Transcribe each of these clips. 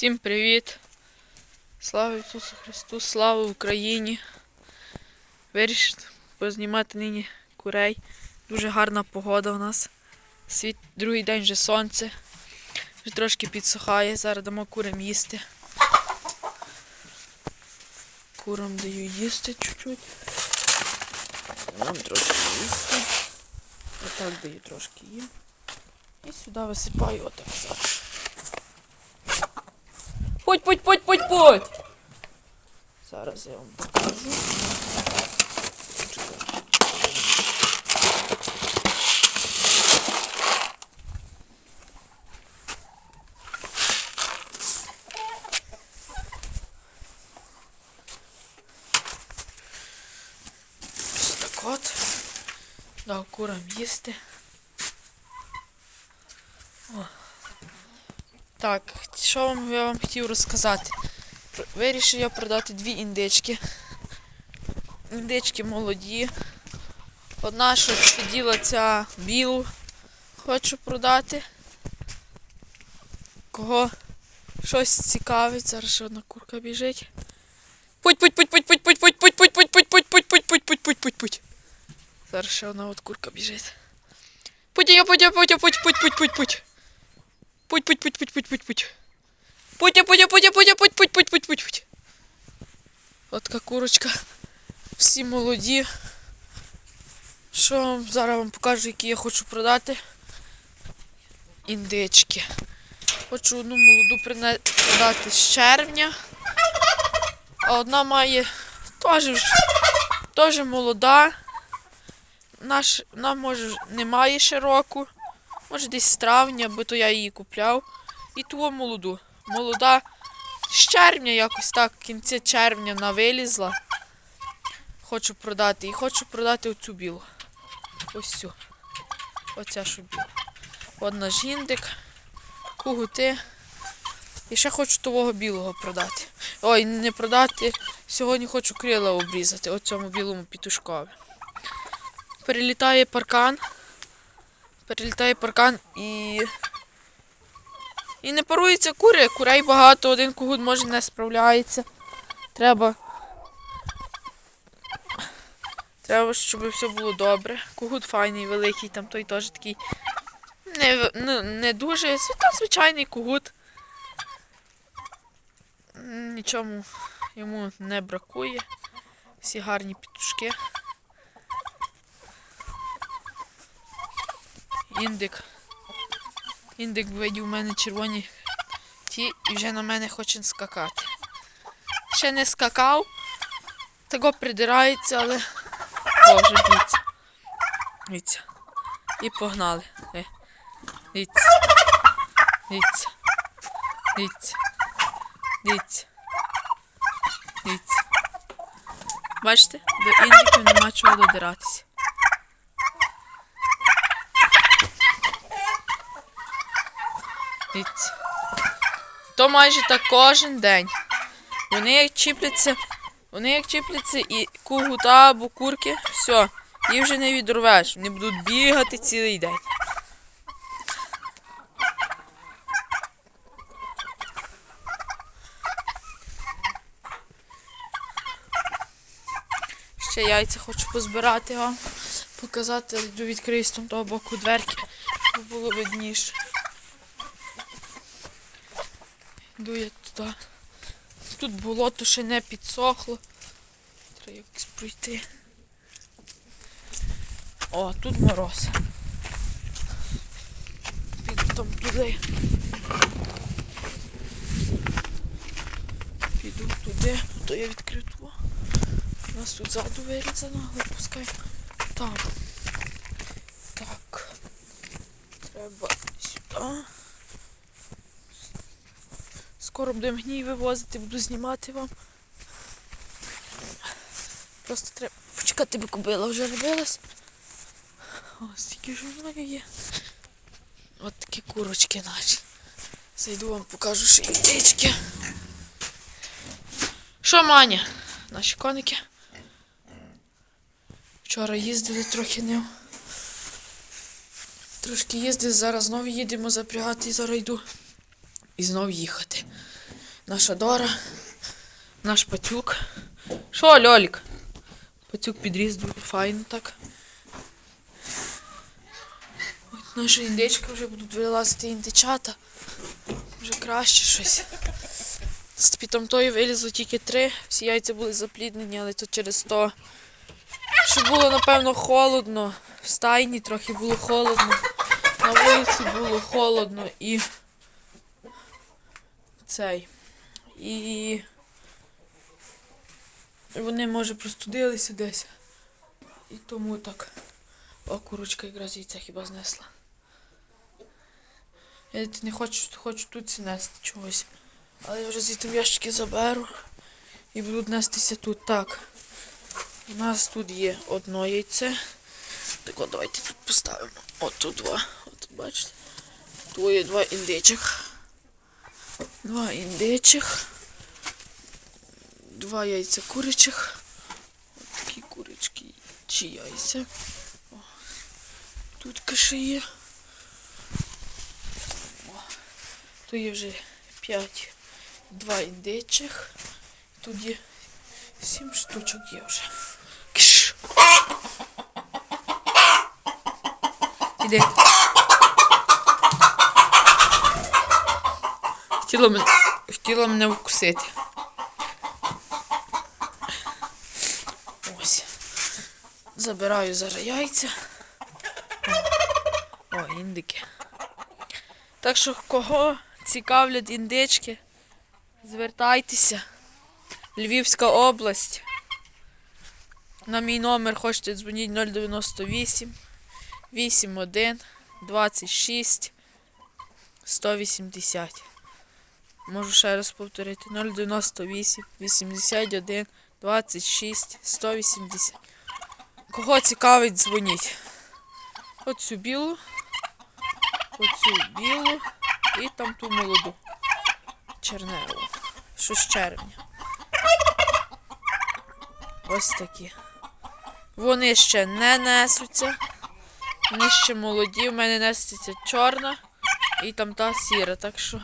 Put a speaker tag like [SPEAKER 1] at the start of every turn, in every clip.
[SPEAKER 1] Всім привіт! Слава Ісусу Христу, слава Україні! Вирішив познімати нині курей. Дуже гарна погода у нас. Світ, другий день вже сонце. Вже трошки підсухає. Зараз дамо курям їсти. Курам даю їсти чуть-чуть. Нам трошки їсти. Отак даю трошки їм. І сюди висипаю отак зараз. Путь, путь, путь, путь, путь. Зараз я вам покажу. Ось так. Дав курам їсти. О. Так, що вам я вам хотів розказати? Вирішив я продати дві індички. Індички молоді. Одна, що сиділа ця білу, хочу продати. Кого щось цікавить, зараз ще одна курка біжить. Путь, путь, путь, путь, путь, путь, путь, путь, путь, путь, путь, путь, путь, путь, путь, путь, путь, путь, путь. Зараз ще одна от курка біжить. Путь, путь, путь, я, путь, путь, путь, путь, путь. Путь, путь, путь, путь, путь, путь, путь. Путь, путь, путь, путь, путь, путь, путь, путь, путь, путь. От така курочка. Всі молоді. Що вам зараз вам покажу, які я хочу продати. Індички. Хочу одну молоду продати з червня. А одна має теж, теж молода. Наш, вона може не має ще року. Може десь з травня, бо то я її купляв. І ту молоду. Молода з червня якось так, в кінці червня вона вилізла. Хочу продати. І хочу продати оцю білу. Ось цю. Оця що біла. Одна жіндик, кугути. І ще хочу того білого продати. Ой, не продати. Сьогодні хочу крила обрізати. Оцьому білому пітушкові. Перелітає паркан перелітає паркан і. І не паруються кури. Курей багато, один кугут може не справляється. Треба. Треба, щоб все було добре. Кугут файний, великий, там той теж такий. Не, в- ну, не дуже. Та звичайний кугут. Нічому йому не бракує. Всі гарні пітушки. Індик. Індик видів у мене червоні ті і вже на мене хоче скакати. Ще не скакав, того придирається, але вже б'ється. Дивіться. І погнали. Е. Дивіться. Дивіться. Дивіться. Дивіться. Дивіться. Бачите, до індиків нема чого додиратися. Дивіться. То майже так кожен день. Вони як чіпляться, вони як чіпляться і кугута або курки, все, їх вже не відрвеш. Вони будуть бігати цілий день. Ще яйця хочу позбирати вам, показати, відкрию з того боку дверки, щоб було видніше. Йду я туди. Тут болото ще не підсохло. Треба якось пройти. О, тут мороз. Піду там туди. Піду туди, то я відкрив ту. У нас тут ззаду вирізано, але пускай там. Так. Треба сюди. Скоро будемо гній вивозити, буду знімати вам. Просто треба почекати, бо кобила вже робилась. О, стільки ж воно є. От такі курочки наші. Зайду вам покажу ще індички. Що, Маня? Наші коники. Вчора їздили трохи ним. Трошки їздили, зараз знову їдемо запрягати і зараз йду. І знов їхати. Наша Дора, наш пацюк. Що, Льолік? Пацюк підріс дуже файно так. От наша індичка вже будуть вилазити індичата. Вже краще щось. З підтомтої вилізло тільки три, всі яйця були запліднені, але то через то, що було, напевно, холодно. В стайні трохи було холодно. На вулиці було холодно і цей. І вони, може, простудилися десь. І тому так. О, курочка якраз яйця хіба знесла. Я не хочу, хочу тут нести чогось. Але я вже звідти ящики заберу і будуть нестися тут. Так. У нас тут є одно яйце. Так от давайте тут поставимо. От тут два. От бачите. Тут є два індичих. Два індичих. Два яйця курячих. От такі курочки чи яйця. О, тут каші є. О, тут є вже п'ять. Два індичих. Тут є сім штучок є вже. Кш. Іди. Хотіла мене, хотіла мене вкусити. Ось. Забираю зараз яйця. О, індики. Так що кого цікавлять індички, звертайтеся. Львівська область. На мій номер хочете дзвоніть 098 81 26 180. Можу ще раз повторити 098 81 26 180. Кого цікавить, дзвоніть. Оцю білу, оцю білу і там ту молоду. Черневу. Що з червня. Ось такі. Вони ще не несуться. Вони ще молоді. У мене несеться чорна і там та сіра. Так що,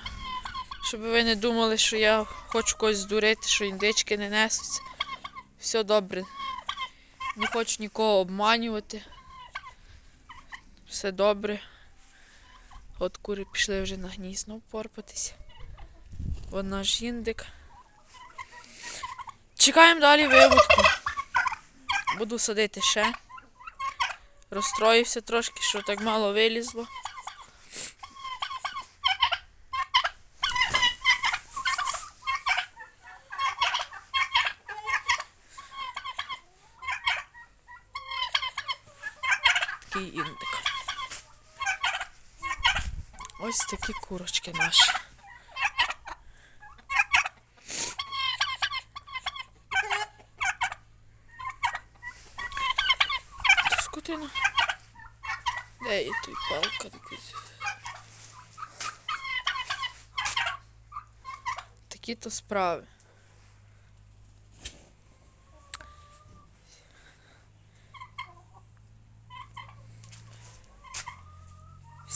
[SPEAKER 1] щоб ви не думали, що я хочу когось здурити, що індички не несуться. Все добре. Не хочу нікого обманювати. Все добре. От кури пішли вже на гнізно порпатися. От наш індик. Чекаємо далі виводку. Буду садити ще. Розстроївся трошки, що так мало вилізло. Такий індик. Ось такі курочки наші. Скотина. Де є той палка якась? Такі то справи.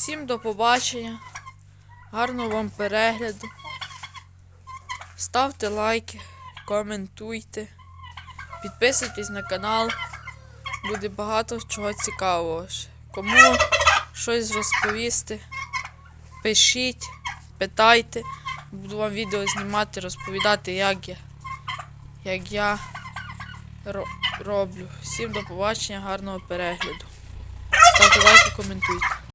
[SPEAKER 1] Всім до побачення. Гарного вам перегляду. Ставте лайки, коментуйте, підписуйтесь на канал. Буде багато чого цікавого. Кому щось розповісти, пишіть, питайте. Буду вам відео знімати, розповідати, як я, як я роблю. Всім до побачення, гарного перегляду. Ставте лайки, коментуйте.